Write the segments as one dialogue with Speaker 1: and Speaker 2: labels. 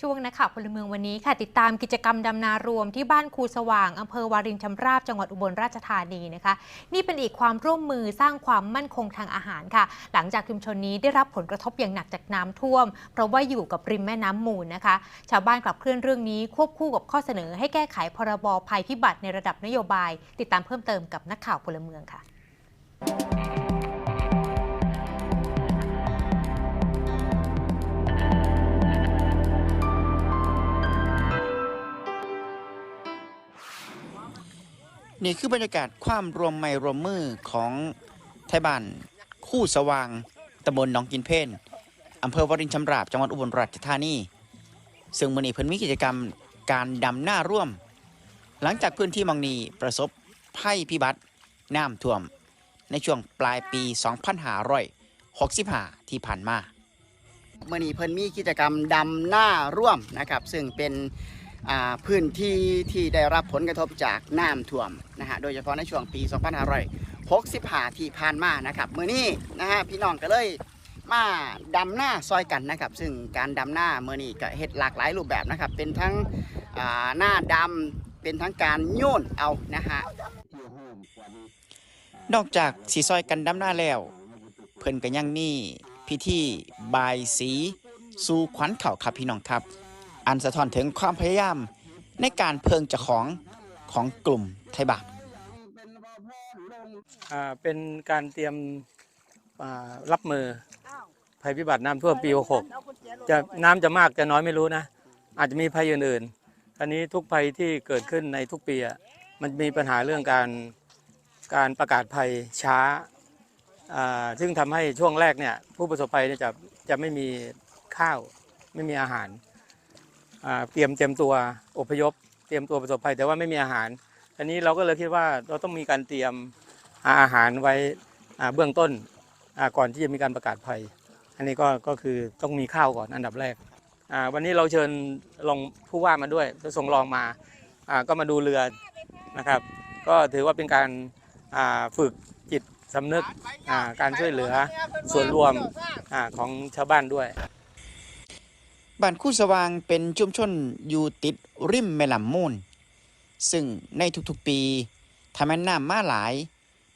Speaker 1: ช่วงนักข่าวพลเมืองวันนี้ค่ะ ติดตามกิจกรรมดำนารวมที่บ้านครูสว่างอำเภอวารินชำราบจังหวัดอุบลราชธานีนะคะ นี่เป็นอีกความร่วมมือสร้างความมั่นคงทางอาหารค่ะ หลังจากชุมชนนี้ได้รับผลกระทบอย่างหนักจากน้ำท่วม เพราะว่าอยู่กับริมแม่น้ำมูลนะคะ ชาวบ้านกลับเคลื่อนเรื่องนี้ควบคู่กับข้อเสนอ ให้แก้ไขพรบภัยพิบัติในระดับนโยบาย ติดตามเพิ่มเติมกับนักข่าวพลเมืองค่ะ
Speaker 2: นี่คือบรรยากาศความรวมไม้รวมมือของไทยบ้านคู่สว่างตำบลหนองกินเพนอำเภอวรินชำราบจังหวัดอุบลราชธานี ซึ่งมือนี้เพิ่นมีกิจกรรมการดำหน้าร่วม หลังจากพื้นที่มองนี้ประสบภัยพิบัติน้ำท่วม ในช่วงปลายปี 2565 ที่ผ่านมา
Speaker 3: เมื่อนี้เพิ่นมีกิจกรรมดำหน้าร่วมนะครับ ซึ่งเป็น พื้นที่ที่ได้รับผลกระทบจากน้ำท่วมนะฮะโดยเฉพาะในช่วงปี 2565 ที่ผ่านมานะครับเมื่อนี้นะฮะพี่น้องก็เลยมาดำหน้าซอยกันนะครับ ซึ่งการดำหน้าเมื่อนี้ก็เฮ็ดหลากหลายรูปแบบนะครับ เป็นทั้งหน้าดำเป็นทั้งการโยนเอานะฮะ
Speaker 2: นอกจากสีซอยกันดำหน้าแล้ว เพิ่นก็ยังมีพิธีบายสีสู่ขวัญเข่าครับพี่น้องครับ อันสะท้อนถึงความพยายามในการเพิงจ้าของของกลุ่มไทยบาท
Speaker 4: เป็นการเตรียมรับมือภัยพิบัติน้ำท่วมปี66จะน้ำจะมากจะน้อยไม่รู้นะ อาจจะมีภัยอื่นๆอันนี้ทุกภัยที่เกิดขึ้นในทุกปีมันมีปัญหาเรื่องการการประกาศภัยช้า ซึ่งทำให้ช่วงแรกเนี่ยผู้ประสบภัยจะจะไม่มีข้าวไม่มีอาหาร เตรียมเตรียมตัวอพยพ เตรียมตัวประสบภัยแต่ว่าไม่มีอาหารอันนี้เราก็เลยคิดว่าเราต้องมีการเตรียมอาหารไว้เบื้องต้นก่อนที่จะมีการประกาศภัย อันนี้ก็ก็คือต้องมีข้าวก่อนอันดับแรกวันนี้เราเชิญรองผู้ว่ามาด้วยส่งรองมาก็มาดูเรือนะครับ ก็ถือว่าเป็นการฝึกจิตสำนึกการช่วยเหลือส่วนรวมของชาวบ้านด้วย
Speaker 2: บ้านคู่สว่างเป็นชุมชนอยู่ติดริมแม่ลำมูล ซึ่งในทุกๆปีถ้าแม่นน้ำมาหลาย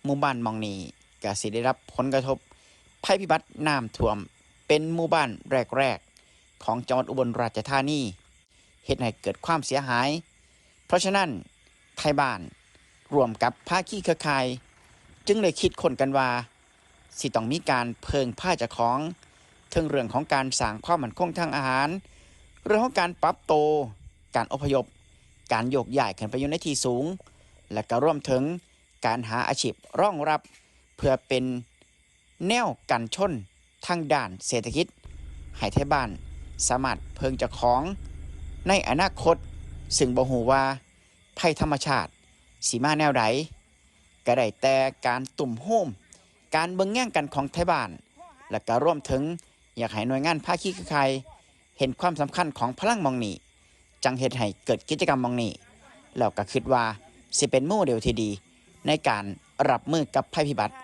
Speaker 2: หมู่บ้านมองนี้ก็สิได้รับผลกระทบภัยพิบัติน้ำท่วม เป็นหมู่บ้านแรกๆ ของจังหวัดอุบลราชธานีเฮ็ดให้เกิดความเสียหาย เพราะฉะนั้นไทยบ้านรวมกับภาคีเครือข่าย จึงเลยคิดคนกันว่า สิต้องมีการเพิงผ้าจากของ ถึงเรื่องของการสร้างความมั่นคงทางอาหาร เรื่องของการปรับโต การอพยพ การโยกย้ายขึ้นไปอยู่ในที่สูง และก็รวมถึงการหาอาชีพร่องรับ เพื่อเป็นแนวกันชนทางด้านเศรษฐกิจให้ไทยบ้านสามารถเพิงจ้าของ ในอนาคต ซึ่งบ่ฮู้ว่าภัยธรรมชาติสีมาแนวใดก็ได้แต่การตุ่มโฮมการเบิงแย่งกันของไทยบ้าน และก็ร่วมถึง อยากให้หน่วยงานภาคีเครือข่ายเห็นความสำคัญของพลังมองนี้ จังเหตุให้เกิดกิจกรรมมองนี้แล้วก็คิดว่าสิเป็นโมเดลที่ดี ในการรับมือกับภัยพิบัติ